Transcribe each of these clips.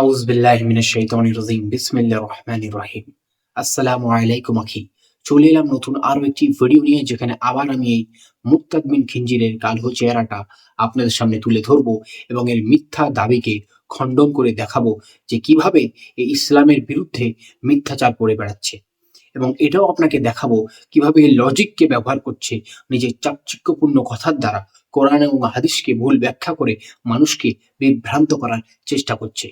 আউজ বিল্লাহ মিনাশ শাইতানির রাজিম। বিসমিল্লাহির রহমানির রহিম। আসসালামু আলাইকুম আখি। চলে এলাম নতুন আরও একটি ভিডিও নিয়ে, যেখানে আবার আমি এই মুক্তাদ খিঞ্জিরের কালো চেহারাটা আপনাদের সামনে তুলে ধরবো এবং এর মিথ্যা দাবিকে খণ্ডন করে দেখাবো যে কীভাবে এই ইসলামের বিরুদ্ধে মিথ্যাচার করে বেড়াচ্ছে। এবং এটাও আপনাকে দেখাবো কীভাবে লজিককে ব্যবহার করছে নিজের চাকচিক্যপূর্ণ কথার দ্বারা কোরআন এবং হাদিসকে ভুল ব্যাখ্যা করে মানুষকে বিভ্রান্ত করার চেষ্টা করছে।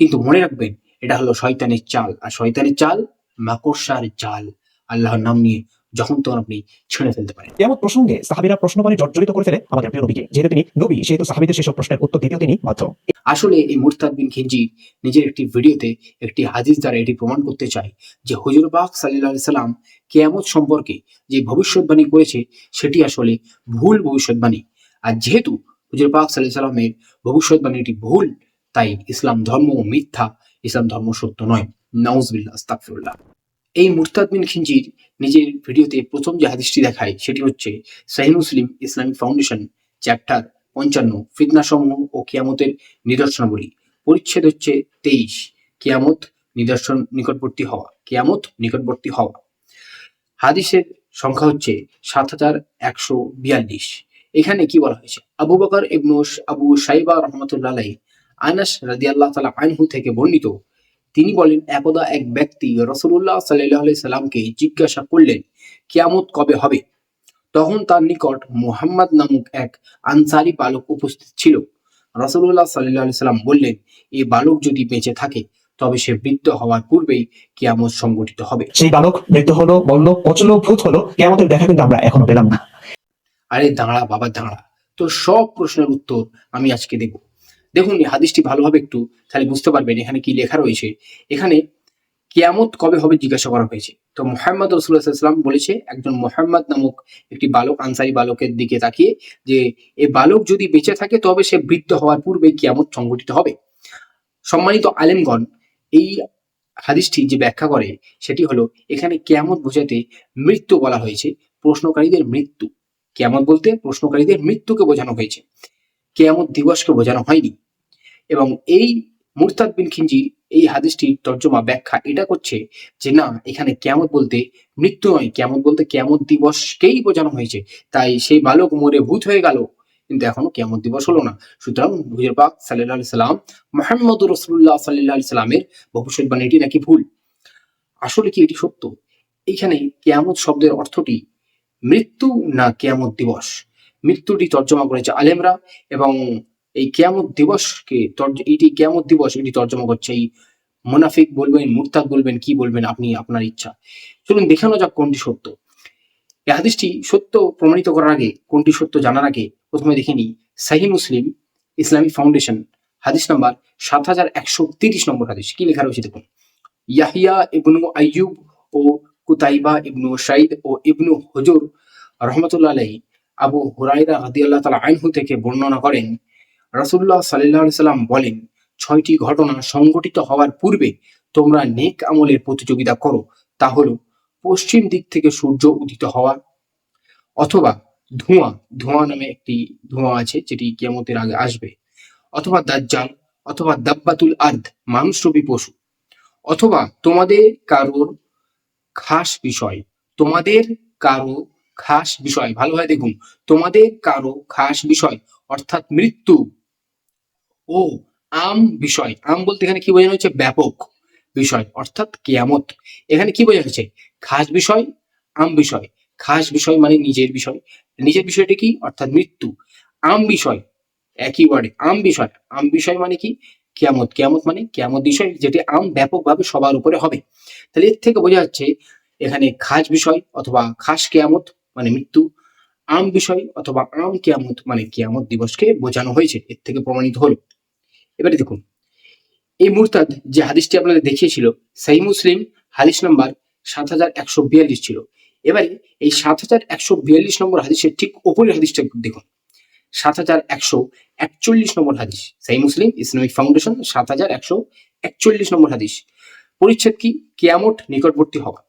কিন্তু মনে রাখবেন এটা হলো শয়তানের চাল আর শয়তানের চাল মাকড়সার জাল আল্লাহর নাম নিয়ে যখন তখন আপনি ছেড়ে ফেলতে পারেন। এমন প্রসঙ্গে সাহাবিরা প্রশ্ন করে জর্জরিত করে ফেলে আমাদের প্রিয় নবীকে যেহেতু তিনি নবী সেহেতু সাহাবিদের সেসব প্রশ্নের উত্তর দিতেও তিনি বাধ্য। আসলে এই মুরতাদ বিন খিনজি নিজের একটি ভিডিওতে একটি হাদিস দ্বারা এটি প্রমাণ করতে চায় যে হুজুর পাক সাল্লাহ সাল্লাম কেয়ামত সম্পর্কে যে ভবিষ্যৎবাণী করেছে সেটি আসলে ভুল ভবিষ্যৎবাণী। আর যেহেতু হুজুর পাক সাল্লাহ সাল্লামের ভবিষ্যৎবাণীটি ভুল তাই ইসলাম ধর্ম মিথ্যা, ইসলাম ধর্ম সত্য নয়। নাউজবিল্লাহ, আস্তাগফিরুল্লাহ। এই মুরতাদ বিন খিনজির নিজের ভিডিওতে প্রথম যে হাদিসটি দেখায়, সেটি হচ্ছে সাহি মুসলিম ইসলামিক ফাউন্ডেশন চ্যাপ্টার পঞ্চান্ন, ফিতনাসমূহ ও কিয়ামতের নিদর্শনাবলী। পরিচ্ছেদ হচ্ছে তেইশ, কিয়ামত নিদর্শন নিকটবর্তী হওয়া, কিয়ামত নিকটবর্তী হওয়া। হাদিসের সংখ্যা হচ্ছে সাত হাজার একশো বিয়াল্লিশ। এখানে কি বলা হয়েছে? আবু বকর ইবনু আবু সাইবা রহমতুল্লাহ আনাস রাদি আল্লাহ তালা আনহু থেকে বর্ণিত। তিনি বলেন একদা এক ব্যক্তি রসুল্লাহ সাল্লাহ সাল্লামকে জিজ্ঞাসা করলেন কিয়ামত কবে হবে? তখন তার নিকট মুহাম্মদ নামক এক আনসারি বালক উপস্থিত ছিল। রসুল্লাহ সাল্লাহ সাল্লাম বললেন এই বালক যদি বেঁচে থাকে তবে সে বৃদ্ধ হওয়ার পূর্বেই কিয়ামত সংগঠিত হবে। সেই বালক মৃত্যু হলো বলল পচলো ভূত হলো কেমতের দেখা কিন্তু আমরা এখনও পেলাম না। আরে দাঁড়া বাবা দাঁড়া। তো সব প্রশ্নের উত্তর আমি আজকে দেব। দেখুন হাদিসটি ভালোভাবে একটু তাহলে বুঝতে পারবেন এখানে কি লেখা রয়েছে। এখানে কিয়ামত কবে হবে জিজ্ঞাসা করা হয়েছে। তো মোহাম্মদ রসুল্লাহাম বলেছে, একজন মোহাম্মদ নামক একটি বালক, আনসারি বালকের দিকে তাকিয়ে যে, এ বালক যদি বেঁচে থাকে, তবে সে বৃদ্ধ হওয়ার পূর্বে কিয়ামত সংঘটিত হবে। সম্মানিত আলেমগণ, এই হাদিসটি যে ব্যাখ্যা করে, সেটি হলো, এখানে কেয়ামত বোঝাতে মৃত্যু বলা হয়েছে, প্রশ্নকারীদের মৃত্যু। কেয়ামত বলতে প্রশ্নকারীদের মৃত্যুকে বোঝানো হয়েছে। কেয়ামত দিবসকে বোঝানো হয়নি। এবং এই মুরতাদ বিন খিঞ্জির এই হাদিসটির তর্জমা ব্যাখ্যা এটা করছে যে, না, এখানে কেয়ামত বলতে মৃত্যু নয় কেমন বলতে কেয়ামত দিবসকেই বোঝানো হয়েছে। তাই সেই বালক মরে ভূত হয়ে গেল, কিন্তু এখনও কেয়ামত দিবস হলো না। সুতরাং হুজুর পাক সাল্লাহ সাল্লাম মোহাম্মদ রসুল্লাহ সাল্লাহ সাল্লামের ভবিষ্যৎবাণীটি নাকি ভুল? আসলে কি এটি সত্য? এখানে কেয়ামত শব্দের অর্থটি মৃত্যু না কেয়ামত দিবস? মৃত্যুটি তর্জমা করেছে আলেমরা এবং এই কেয়ামত দিবসকে এটি কেয়ামত দিবস, এটি তর্জমা করছে। এই মুনাফিক বলবেন, মুরতাদ বলবেন, কি বলবেন আপনি আপনার ইচ্ছা? চলুন দেখানো যাক কোনটি সত্য। এই হাদিসটি সত্য প্রমাণিত করার আগে, কোনটি সত্য জানার আগে প্রথমে দেখে নিই। সাহি মুসলিম ইসলামিক ফাউন্ডেশন, হাদিস নাম্বার সাত হাজার একশো তিরিশ নম্বর হাদিস। কি লেখা রয়েছে দেখুন। ইয়াহিয়া ইবনু আইয়ুব ও কুতাইবা ইবনু সাইদ ও ইবনু হুজুর রহমতুল্লাহ আলাই আবু হুরাইরা রাদিয়াল্লাহ তাআলা আনহু থেকে বর্ণনা করেন রাসূলুল্লাহ সাল্লাল্লাহু আলাইহি সাল্লাম বলেন, ছয়টি ঘটনা সংঘটিত হওয়ার পূর্বে তোমরা নেক আমলের প্রতিযোগিতা করো। তা হলো, পশ্চিম দিক থেকে সূর্য উদিত হওয়া অথবা ধোঁয়া ধোঁয়া নামে একটি ধোঁয়া আছে যেটি কিয়ামতের আগে আসবে। অথবা দাজ্জাল, অথবা দাব্বাতুল আর্দ মানুষরূপী পশু। অথবা তোমাদের কারোর খাস বিষয়, তোমাদের কারও খাস বিষয়। ভালোভাবে দেখুন, তোমাদের কারও খাস বিষয়, অর্থাৎ মৃত্যু ও আম বিষয়। আম বলতে এখানে কি বোঝানো হচ্ছে ব্যাপক বিষয়, অর্থাৎ কেয়ামত। এখানে কি বোঝানো হচ্ছে খাস বিষয়, আম বিষয়। খাস বিষয় মানে নিজের বিষয়। নিজের বিষয়টা কি? অর্থাৎ মৃত্যু। আম বিষয়, একই ওয়ার্ডে আম বিষয়। আম বিষয় মানে কি? কেয়ামত। কেয়ামত মানে কেয়ামত বিষয় যেটি আম ব্যাপকভাবে সবার উপরে হবে। তাহলে এর থেকে বোঝা যাচ্ছে এখানে খাস বিষয় অথবা খাস কেয়ামত মানে মৃত্যু, আম বিষয় অথবা আম কেয়ামত মানে কেয়ামত দিবসকে বোঝানো হয়েছে। এর থেকে প্রমাণিত হলো। এবারে দেখুন। এই মুরতাদ যে হাদিসটি আপনাদের দেখিয়েছিল সেই মুসলিম, হাদিস নাম্বার সাত হাজার একশো বিয়াল্লিশ ছিল। এবারে এই সাত হাজার একশো বিয়াল্লিশ নম্বর হাদিসের ঠিক ওপরের হাদিসটা দেখুন। সাত হাজার একশো একচল্লিশ নম্বর হাদিস সেই মুসলিম, ইসলামিক ফাউন্ডেশন, সাত হাজার একশো একচল্লিশ নম্বর হাদিস। পরিচ্ছেদ কি? কেয়ামত নিকটবর্তী হওয়া।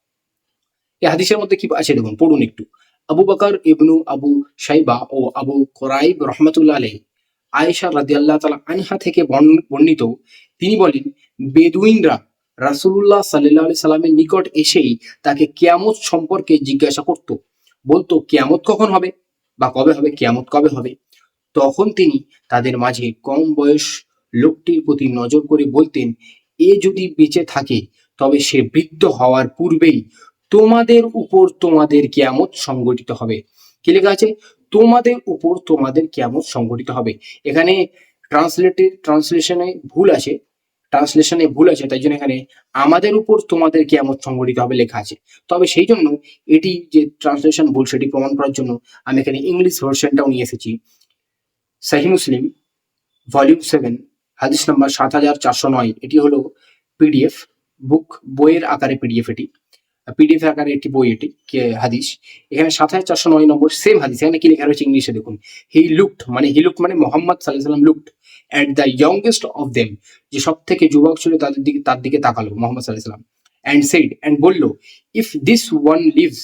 এই হাদিসের মধ্যে কি আছে দেখুন, পড়ুন একটু। আবু বকর ইবনু আবু সাইবা ও আবু কোরাইব রহমতুল্লাহ আলাই আয়েশা রাদিয়াল্লাহ তালা আনহা থেকে বর্ণিত। তিনি বলেন, বেদুইনরা রাসূলুল্লাহ সাল্লাহ আলি সাল্লামের নিকট এসেই তাকে কিয়ামত সম্পর্কে জিজ্ঞাসা করত। বলতো, কিয়ামত কখন হবে বা কবে হবে, কিয়ামত কবে হবে? তখন তিনি তাদের মাঝে কম বয়স লোকটির প্রতি নজর করে বলতেন, এ যদি বেঁচে থাকে, তবে সে বৃদ্ধ হওয়ার পূর্বেই তোমাদের উপর তোমাদের কিয়ামত সংগঠিত হবে। কি লেখা আছে? তোমাদের উপর তোমাদের কেমন সংগঠিত হবে। এখানে ট্রান্সলেটেড ট্রান্সলেশনে ভুল আছে। ট্রান্সলেশনে ভুল আছে, তাই জন্য এখানে আমাদের উপর তোমাদের কিয়ামত সংগঠিত হবে লেখা আছে। তবে সেই জন্য এটি যে ট্রান্সলেশন ভুল, সেটি প্রমাণ করার জন্য আমি এখানে ইংলিশ ভার্সনটাও নিয়ে এসেছি। সাহি মুসলিম ভলিউম সেভেন হাদিস নাম্বার সাত হাজার চারশো নয়, এটি হলো পিডিএফ বুক বইয়ের আকারে পিডিএফ এটি। পিডিএফ আকারে একটি বই এটি হাদিস। এখানে সাত হাজার চারশো নয় নম্বর সেম হাদিস। এখানে কি লেখা রয়েছে ইংলিশে দেখুন। হি লুকড মানে হি লুকড মানে মোহাম্মদ সাল্লাম looked at the youngest of them যে সব থেকে যুবক ছিল তাদের দিকে, তার দিকে তাকালো মোহাম্মদ সাল্লাহ সাল্লাম অ্যান্ড সেড অ্যান্ড বলল ইফ দিস ওয়ান লিভস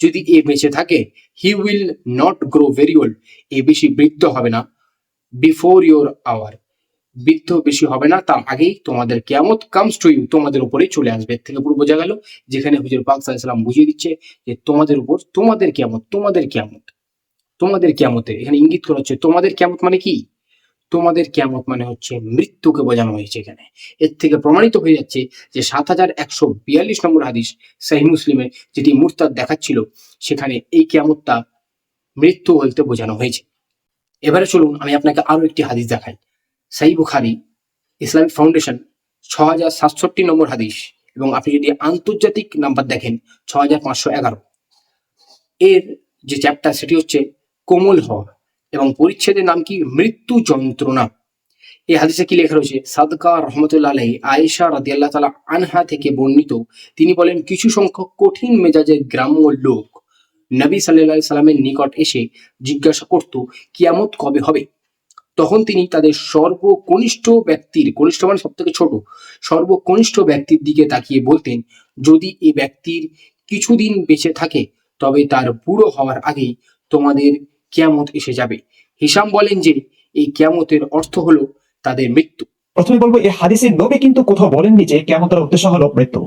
যদি এ বেঁচে থাকে he will not grow very old এ বেশি বৃদ্ধ হবে না বিফোর ইয়োর আওয়ার বৃদ্ধ বেশি হবে না, তার আগেই তোমাদের কেয়ামত কামস টু ইউ তোমাদের উপরে চলে আসবে। এর থেকে পুরো বোঝা গেল, যেখানে হুজুর পাক সাল্লাম বুঝিয়ে দিচ্ছে যে তোমাদের উপর তোমাদের কেয়ামত তোমাদের কেয়ামত, তোমাদের কেয়ামতে এখানে ইঙ্গিত করা হচ্ছে তোমাদের কেয়ামত মানে কি? তোমাদের কেয়ামত মানে হচ্ছে মৃত্যুকে বোঝানো হয়েছে এখানে। এর থেকে প্রমাণিত হয়ে যাচ্ছে যে সাত হাজার একশো বিয়াল্লিশ নম্বর হাদিস সাহি মুসলিমে যেটি মুরতাদ দেখাচ্ছিল, সেখানে এই কেয়ামতটা মৃত্যু বলতে বোঝানো হয়েছে। এবারে চলুন আমি আপনাকে আরও একটি হাদিস দেখাই। সাই বুখারি, ইসলামিক ফাউন্ডেশন ছ হাজার সাতষট্টি নম্বর হাদিস এবং আপনি যদি আন্তর্জাতিক নাম্বার দেখেন ছ হাজার পাঁচশো এগারো। এর যে চ্যাপ্টার সেটি হচ্ছে কোমল হওয়া এবং পরিচ্ছেদের নাম কি? মৃত্যু যন্ত্রণা। এই হাদিসে কি লেখা রয়েছে? সাদকা রহমতুল্লাহ আলাহি আয়েশা রাদিয়াল্লাহ তালা আনহা থেকে বর্ণিত। তিনি বলেন, কিছু সংখ্যক কঠিন মেজাজের গ্রাম্য লোক নবী সাল্লাহ সাল্লামের নিকট এসে জিজ্ঞাসা করত, কিয়ামত কবে হবে? তখন তিনি তাদের সর্বকনিষ্ঠ ব্যক্তির কনিষ্ঠ মানে সব থেকে ছোট সর্বকনিষ্ঠ ব্যক্তির দিকে তাকিয়ে বলতেন যদি এ ব্যক্তির কিছুদিন বেঁচে থাকে তবে তার বুড়ো হওয়ার আগেই তোমাদের কিয়ামত এসে যাবে। হিসাম বলেন যে এই কিয়ামতের অর্থ হলো তাদের মৃত্যু। প্রথমে বলব এই হাদিসের নবী কিন্তু কোথাও বলেননি যে কেমতের উদ্দেশ্য হলো মৃত্যু।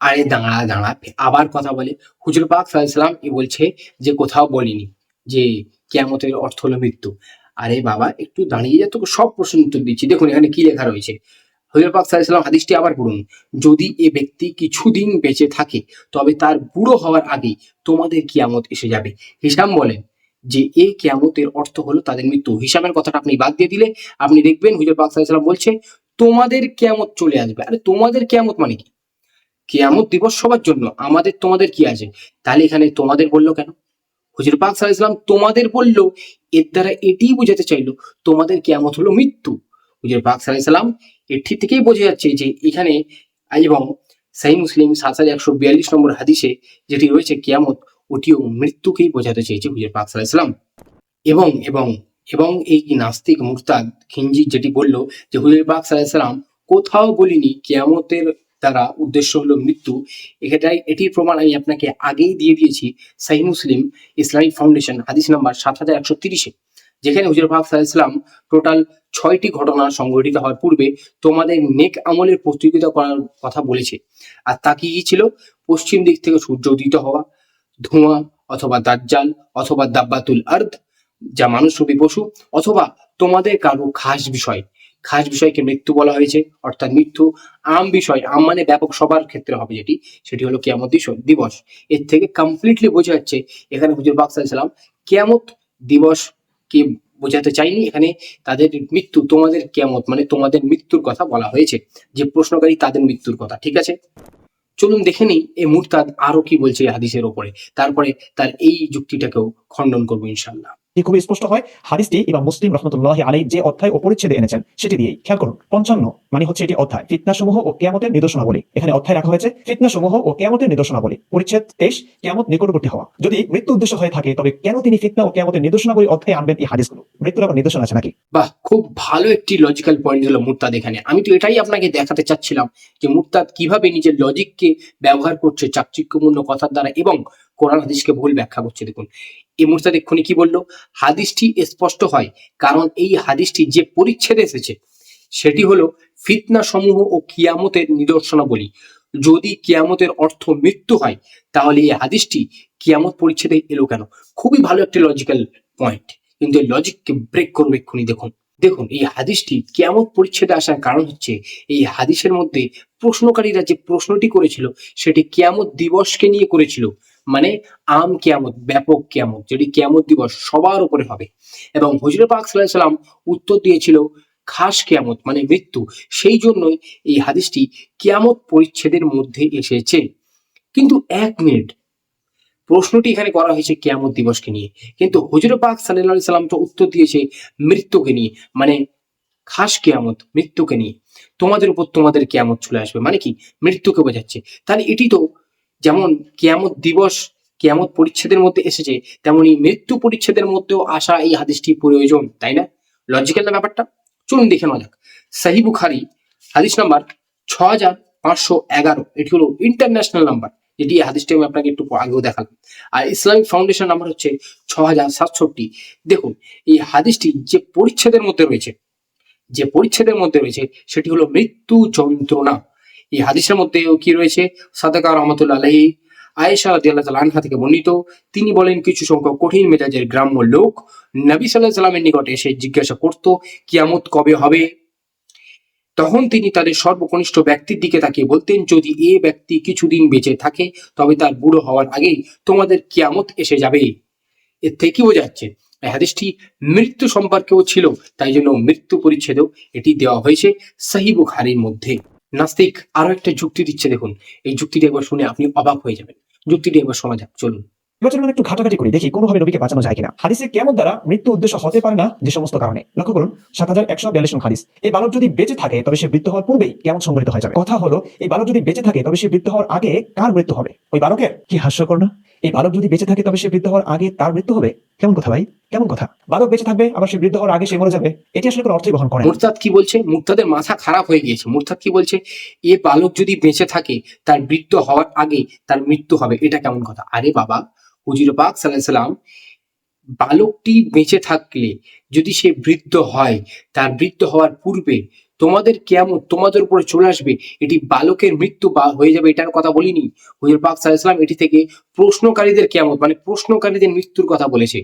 আরে দাঁড়া দাঁড়া আবার কথা বলে। হুজুর পাক সাল্লাম এ বলছে যে কোথাও বলিনি যে কিয়ামতের অর্থ হলো মৃত্যু। আরে বাবা, একটু দাঁড়িয়ে যা, তোকে সব প্রশ্ন উত্তর দিচ্ছি। দেখুন, এখানে কি লেখা রয়েছে? হুজুর পাক সাল্লাম হাদিসটি আবার পড়ুন। যদি এ ব্যক্তি কিছুদিন বেঁচে থাকে, তবে তার বুড়ো হওয়ার আগেই তোমাদের কিয়ামত এসে যাবে। হিসাম বলেন যে এই কিয়ামতের অর্থ হলো তাদের মৃত্যু। হিসামের কথাটা আপনি বাদ দিয়ে দিলে, আপনি দেখবেন হুজুর পাক সাল্লাম বলছে, তোমাদের কিয়ামত চলে আসবে। আরে তোমাদের কিয়ামত মানে কি? কিয়ামত দিবস সবার জন্য, আমাদের তোমাদের কি আছে? তাহলে এখানে তোমাদের বলল কেন? হুজুর পাক ইসলাম তোমাদের বলল এর দ্বারা এটিই বোঝাতে চাইলো তোমাদের কিয়ামত হলো মৃত্যু। হুজুর পাক সাল্লাম এটি থেকেই বোঝা যাচ্ছে যে এখানে এবং সাই মুসলিম সাত হাজার একশো বিয়াল্লিশ নম্বর হাদিসে যেটি রয়েছে কিয়ামত, ওটিও মৃত্যুকেই বোঝাতে চেয়েছে হুজুর পাক ইসলাম এবং এবং এবং এই নাস্তিক মুরতাদ খিঞ্জি যেটি বলল যে হুজুর পাক সাল্লাম কোথাও বলিনি কিয়ামতের দ্বারা উদ্দেশ্য হলো মৃত্যু। এটাই, এটির প্রমাণ আমি আপনাকে আগেই দিয়ে দিয়েছি সাহি মুসলিম ইসলামিক ফাউন্ডেশন, হাদিস নাম্বার সাত হাজার একশো তিরিশে। যেখানে হুজুর পাক ইসলাম টোটাল ছয়টি ঘটনা সংঘটিত হওয়ার পূর্বে তোমাদের নেক আমলের প্রতিযোগিতা করার কথা বলেছে। আর তা কি ছিল? পশ্চিম দিক থেকে সূর্য উদিত হওয়া, ধোঁয়া অথবা দাজ্জাল অথবা দাব্বাতুল আর্দ, যা মানুষরূপী পশু, অথবা তোমাদের কারও খাস বিষয়। খাস বিষয়কে মৃত্যু বলা হয়েছে, অর্থাৎ মৃত্যু আম বিষয়, আম মানে ব্যাপক সবার ক্ষেত্রে হবে যেটি, সেটি হলো কেয়ামত দিবস। এর থেকে কমপ্লিটলি বোঝা যাচ্ছে, এখানে হুজুর বাক সাল্লাম কিয়ামত দিবস কে বোঝাতে চাইনি, এখানে তাদের মৃত্যু তোমাদের কিয়ামত মানে তোমাদের মৃত্যুর কথা বলা হয়েছে। যে প্রশ্নকারী তাদের মৃত্যুর কথা, ঠিক আছে? চলুন দেখে নিই এই মুরতাদ আরও কি বলছে হাদিসের ওপরে তারপরে তার এই যুক্তিটাকেও খণ্ডন করব ইনশাল্লাহ এটি খুবই স্পষ্ট হয়। হাদিসটি ইমাম মুসলিম রহমতুল্লাহ আলী যে অধ্যায় ও পরিচ্ছেদে এনেছেন, সেটি দিয়েই। খেয়াল করুন, পঞ্চান্ন মানে হচ্ছে এটি অধ্যায়। ফিতনাসমূহ ও কেয়ামতের নিদর্শনাবলী। এখানে অধ্যায় রাখা হয়েছে, ফিতনাসমূহ ও কেয়ামতের নিদর্শনাবলী। পরিচ্ছেদ তেইশ, কেয়ামত নিকটবর্তী হওয়া। যদি মৃত্যু উদ্দেশ্য হয়ে থাকে, তবে কেন তিনি ফিতনা ও কেয়ামতের নিদর্শনাবলী অধ্যায় আনবেন এই হাদিসগুলো? মৃত্যুর আবার নিদর্শন আছে নাকি? বাহ, খুব ভালো একটি লজিক্যাল পয়েন্ট দিল মুরতাদ এখানে। আমি তো এটাই আপনাকে দেখাতে চাচ্ছিলাম যে মুরতাদ কীভাবে নিজের লজিককে ব্যবহার করছে, চাকচিক্যপূর্ণ কথার দ্বারা এবং কোরআন হাদিসকে ভুল ব্যাখ্যা করছে। দেখুন এই মুহূর্তে এক্ষুনি কি বলল? হাদিসটি স্পষ্ট হয়, কারণ এই হাদিসটি যে পরিচ্ছেদে এসেছে, সেটি হলো ফিতনা সমূহ ও কিয়ামতের নিদর্শনাবলী। যদি কিয়ামতের অর্থ মৃত্যু হয়, তাহলে এই হাদিসটি কিয়ামত পরিচ্ছেদে এলো কেন? খুবই ভালো একটি লজিক্যাল পয়েন্ট কিন্তু এই লজিককে ব্রেক করবে এক্ষুনি দেখুন। দেখুন, এই হাদিসটি কিয়ামত পরিচ্ছেদে আসার কারণ হচ্ছে, এই হাদিসের মধ্যে প্রশ্নকারীরা যে প্রশ্নটি করেছিল, সেটি কিয়ামত দিবসকে নিয়ে করেছিল। মানে আম কিয়ামত, ব্যাপক কিয়ামত, যেটি কিয়ামত দিবস সবার উপরে হবে। এবং হুজুর পাক সাল্লাম উত্তর দিয়েছিল, খাস কিয়ামত মানে মৃত্যু। সেই জন্যই এই হাদিসটি কিয়ামত পরিচ্ছেদের মধ্যে এসেছে। কিন্তু এক মিনিট, প্রশ্নটি এখানে করা হয়েছে কিয়ামত দিবসকে নিয়ে। কিন্তু হুজুর পাক সাল্লাহ সাল্লাম তো উত্তর দিয়েছে মৃত্যুকে নিয়ে মানে খাস কিয়ামত মৃত্যুকে নিয়ে। তোমাদের উপর তোমাদের কিয়ামত চলে আসবে। মানে কি? মৃত্যুকে বোঝাচ্ছে। তাহলে এটি তো যেমন কিয়ামত দিবস, কিয়ামত পরিচ্ছেদের মধ্যে এসেছে, তেমনি মৃত্যু পরিচ্ছেদের মধ্যেও আসা এই হাদিসটি প্রয়োজন, তাই না? লজিক্যাল না ব্যাপারটা? চলুন দেখে নেওয়া যাক। সাহি বুখারি হাদিস নাম্বার ছ হাজার পাঁচশো এগারো, এটি হলো ইন্টারন্যাশনাল নাম্বার যেটি হাদিসটি আমি আপনাকে একটু আগেও দেখালাম। আর ইসলামিক ফাউন্ডেশন নাম্বার হচ্ছে ছ হাজার সাতষট্টি। দেখুন, এই হাদিসটি যে পরিচ্ছেদের মধ্যে রয়েছে, যে পরিচ্ছেদের মধ্যে রয়েছে, সেটি হলো মৃত্যু যন্ত্রণা। এই হাদিসের মধ্যেও কি রয়েছে? সাদাকা রহমতুল্লাহ আলহী আয়েশা রাদিয়াল্লাহু তাআলা আনহা থেকে বর্ণিত, তিনি বলেন, কিছু সংখ্যক কঠিন মেজাজের গ্রাম্য লোক নবী সাল্লাহ সাল্লামের নিকটে এসে জিজ্ঞাসা করত, কিয়ামত কবে হবে? তখন তিনি তাদের সর্বকনিষ্ঠ ব্যক্তির দিকে তাকিয়ে বলতেন, যদি এ ব্যক্তি কিছুদিন বেঁচে থাকে, তবে তার বুড়ো হওয়ার আগেই তোমাদের কিয়ামত এসে যাবে। এর থেকে বোঝা যাচ্ছে হাদিসটি মৃত্যু সম্পর্কেও ছিল, তাই জন্য মৃত্যু পরিচ্ছেদেও এটি দেওয়া হয়েছে সাহিব বুখারীর মধ্যে। নাস্তিক আরও একটা যুক্তি দিচ্ছে দেখুন। এই যুক্তিটি একবার শুনে আপনি অবাক হয়ে যাবেন। যুক্তিটি একবার শোনা যাক চলুন। এবার চলুন একটু ঘাটাঘাটি করি দেখি কোনোভাবে নবীকে বাঁচানো যায় কিনা। হাদিসে কেমন দ্বারা মৃত্যু উদ্দেশ্য হতে পারে না যে সমস্ত কারণে? লক্ষ্য করুন সাত হাজার একশো বিয়াল্লিশ হাদিস। এই বালক যদি বেঁচে থাকে তবে সে মৃত্যু হওয়ার পূর্বেই কেমন সংগঠিত হয়ে যাবে? কথা হলো এই বালক যদি বেঁচে থাকে তবে সে মৃত্যু হওয়ার আগে কার মৃত্যু হবে? ওই বালকের? কি হাস্যকর না? এই বালক যদি বেঁচে থাকে তবে সে মৃত্যু হওয়ার আগে তার মৃত্যু হবে? কেমন কথা ভাই? কেমন কথা? বালক বেঁচে থাকবে, আবার সে বৃদ্ধ হওয়ার আগে সে মরে যাবে। এটি আসলে কোনো অর্থই বহন করে। মুরতাদ কি বলছে? মুরতাদের মাথা খারাপ হয়ে গিয়েছে। মুরতাদ কি বলছে? এ বালক যদি বেঁচে থাকে, তার মৃত্যু হওয়ার আগে তার মৃত্যু হবে। এটা কেমন কথা? আরে বাবা, হুজুর পাক সাল্লাহ সাল্লাম, বালকটি বেঁচে থাকলে যদি সে বৃদ্ধ হয়, তার বৃদ্ধ হওয়ার পূর্বে তোমাদের কেমন, তোমাদের উপরে চলে আসবে, এটি বালকের মৃত্যু বা হয়ে যাবে, এটার কথা বলিনি। হুজুর পাক সাল্লাম এটি থেকে প্রশ্নকারীদের কেমন মানে প্রশ্নকারীদের মৃত্যুর কথা বলেছে,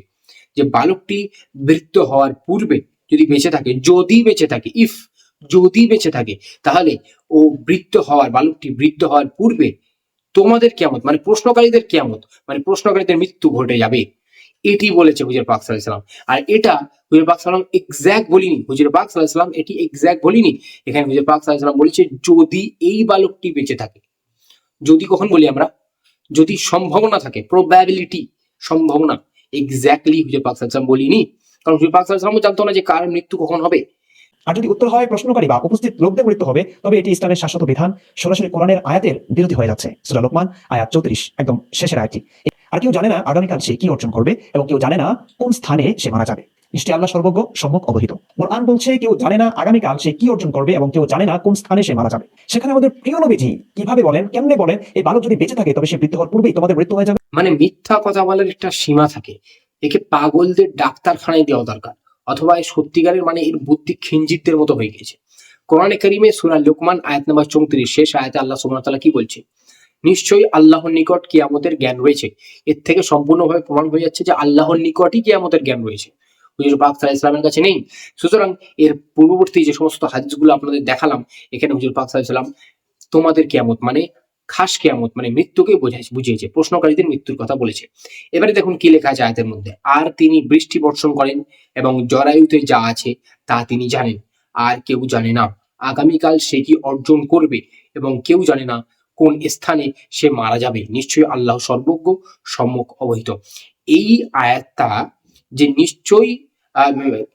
যে বালকটি বৃদ্ধ হওয়ার পূর্বে যদি বেঁচে থাকে, যদি বেঁচে থাকে, ইফ যদি বেঁচে থাকে, তাহলে ও বৃত্ত হওয়ার, বালকটি বৃত্ত হওয়ার পূর্বে তোমাদের কেমত মানে প্রশ্নকারীদের কেমত মানে প্রশ্নকারীদের মৃত্যু ঘটে যাবে। এটি বলেছে হুজুর পাক সাল্লাম আর এটা হুজুর পাক সাল্লাম এক্স্যাক্ট বলিনি। হুজুর পাক সাল্লাম এটি এক্স্যাক্ট বলিনি। এখানে হুজুর পাক সাল্লাম বলেছে, যদি এই বালকটি বেঁচে থাকে, যদি কখন বলি আমরা? যদি সম্ভাবনা থাকে প্রবাবিলিটি সম্ভাবনা এক্স্যাক্টলি হুজুর পাক সাল্লাম বলিনি। কারণ হুজুর পাক সাল্লাম জানতো না যে কার মৃত্যু কখন হবে। আর যদি উত্তর হয় প্রশ্নকারী বা উপস্থিত লোকদের মৃত্যু হবে, তবে এটি ইসলামের শাশ্বত বিধান। সরাসরি কোরআনের আয়াতের বিরোধী হয়ে যাচ্ছে। সুরা লোকমান, আয়াত চৌত্রিশ, একদম শেষের আয়াতটি। আর কেউ জানে না আগামীকাল সে কি অর্জন করবে এবং কেউ জানে না কোন স্থানে সে মারা যাবে। নিশ্চয়ই আল্লাহ সর্বজ্ঞ, সম্যক, অবহিত। কোরআন বলছে, কেউ জানে না আগামীকাল সে কি অর্জন করবে এবং কেউ জানে না কোন স্থানে সে মারা যাবে। সেখানে আমাদের প্রিয় নবীজি কীভাবে বলেন, কেমনে বলেন, এই বালক যদি বেঁচে থাকে তবে সে মৃত্যু হওয়ার পূর্বেই তোমাদের মৃত্যু হয়ে যাবে। মানে মিথ্যা কথা বলার একটা সীমা থাকে। একে পাগলদের ডাক্তারখানায় দেওয়া দরকার, অথবা এই সত্যিকারের মানে এর বুদ্ধি খিঞ্জিতদের মতো হয়ে গেছে কোরআনে কারিমে সুরা লোকমান, আয়াত নাম্বার চৌত্রিশ, শেষ আয়াতে আল্লাহ সুবহানাহু তাআলা কি বলছে? নিশ্চয়ই আল্লাহর নিকট কিয়ামতের জ্ঞান রয়েছে। এর থেকে সম্পূর্ণভাবে প্রমাণ হয়ে যাচ্ছে যে আল্লাহর নিকটই কিয়ামতের জ্ঞান রয়েছে। হুজুর পাক আলাইহি ইসলামের কাছে নেই। সুতরাং এর পূর্ববর্তী যে সমস্ত হাদিসগুলো আপনাদের দেখালাম, এখানে হুজুর পাক আলাইহি সাল্লাম তোমাদের কিয়ামত মানে খাস কিয়ামত মানে মৃত্যুকে বুঝিয়েছে, প্রশ্নকারীদের মৃত্যুর কথা বলেছে। এবারে দেখুন কি লেখা আছে আয়াতের মধ্যে। আর তিনি বৃষ্টি বর্ষণ করেন এবং জরায়ুতে যা আছে তা তিনি জানেন। আর কেউ জানে না। আগামীকাল সে কি অর্জন করবে এবং কেউ জানে না। কোন স্থানে সে মারা যাবে? নিশ্চয়ই আল্লাহ সর্বজ্ঞ সম্মুখ অবহিত। এই আয়াতটা যে নিশ্চয়ই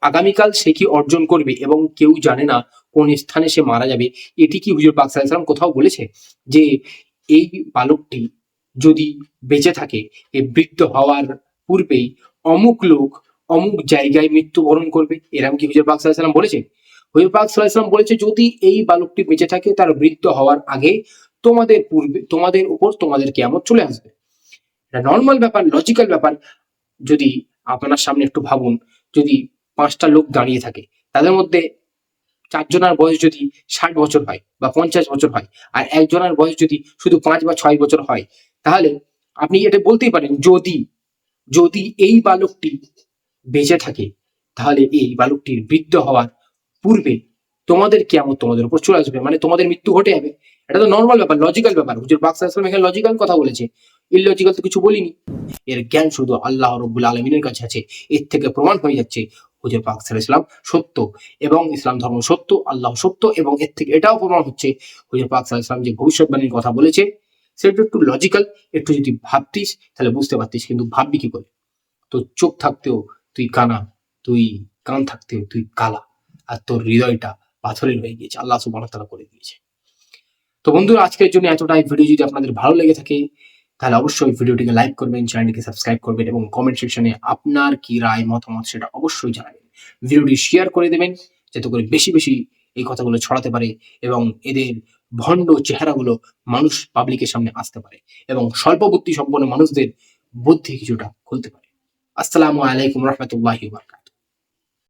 আগামীকাল সে কি অর্জন করবে এবং কেউ জানে না কোন স্থানে সে মারা যাবে, এটি কি হুজুর পাক সাল্লাম কোথাও বলেছে? যে এই বালকটি যদি বেঁচে থাকে, এ বৃদ্ধ হওয়ার পূর্বেই অমুক লোক অমুক জায়গায় মৃত্যুবরণ করবে। এরকম কি হুজুর পাক সাল্লাম বলেছে? হুজুর পাক সাল্লাম বলেছে, যদি এই বালকটি বেঁচে থাকে, তার বৃদ্ধ হওয়ার আগে তোমাদের পূর্বে, তোমাদের উপর তোমাদের কেয়ামত চলে আসবে। এটা নর্মাল ব্যাপার লজিক্যাল ব্যাপার। যদি আপনার সামনে একটু ভাবুন, যদি পাঁচটা লোক দাঁড়িয়ে থাকে, তাদের মধ্যে চারজনের বয়স যদি ষাট বছর হয় বা পঞ্চাশ বছর হয়, আর একজনের বয়স যদি শুধু পাঁচ বা ছয় বছর হয়, তাহলে আপনি এটা বলতেই পারেন, যদি যদি এই বালকটি বেঁচে থাকে, তাহলে এই বালকটির বৃদ্ধ হওয়ার পূর্বে তোমাদের কেমন তোমাদের উপর চলে আসবে। মানে তোমাদের মৃত্যু ঘটে যাবে। এটা তো নর্মাল ব্যাপার লজিক্যাল ব্যাপার। হুজুর পাক ওয়াসাল্লাম এখানে লজিক্যাল কথা বলেছে। ইললজিক্যাল তো কিছু বলিনি। এর জ্ঞান শুধু আল্লাহ রব্বুল আলমিনের কাছে আছে। এর থেকে প্রমাণ হয়ে যাচ্ছে হুজুর পাক সাল্লাল্লাহু ইসলাম সত্য এবং ইসলাম ধর্ম সত্য, আল্লাহ সত্য এবং এর থেকে এটাও প্রমাণ হচ্ছে হুজুর পাক ইসলাম যে ভবিষ্যৎবাণীর কথা বলেছে। সেটা একটু লজিক্যাল একটু যদি ভাবতিস, তাহলে বুঝতে পারতিস কিন্তু ভাববি কি করে? তোর চোখ থাকতেও তুই কানা, তুই কান থাকতেও তুই কালা, আর তোর হৃদয়টা পাথরের হয়ে গিয়েছে, আল্লাহ ওয়া তাআলা করে দিয়েছে। তো বন্ধুরা, আজকের জন্য এতটাই। ভিডিও যদি আপনাদের ভালো লেগে থাকে, তাহলে অবশ্যই ভিডিওটিকে লাইক করবেন, চ্যানেলটিকে সাবস্ক্রাইব করবেন এবং কমেন্ট সেকশনে আপনার কি রায়, মতামত সেটা অবশ্যই জানাবেন। ভিডিওটি শেয়ার করে দেবেন, যাতে করে বেশি বেশি এই কথাগুলো ছড়াতে পারে এবং এদের ভণ্ড চেহারাগুলো মানুষ পাবলিকের সামনে আসতে পারে এবং স্বল্প বুদ্ধি সম্পন্ন মানুষদের বুদ্ধি কিছুটা খুলতে পারে। আসসালামু আলাইকুম রহমতুল্লাহি ওয়া বারাকাতুহু।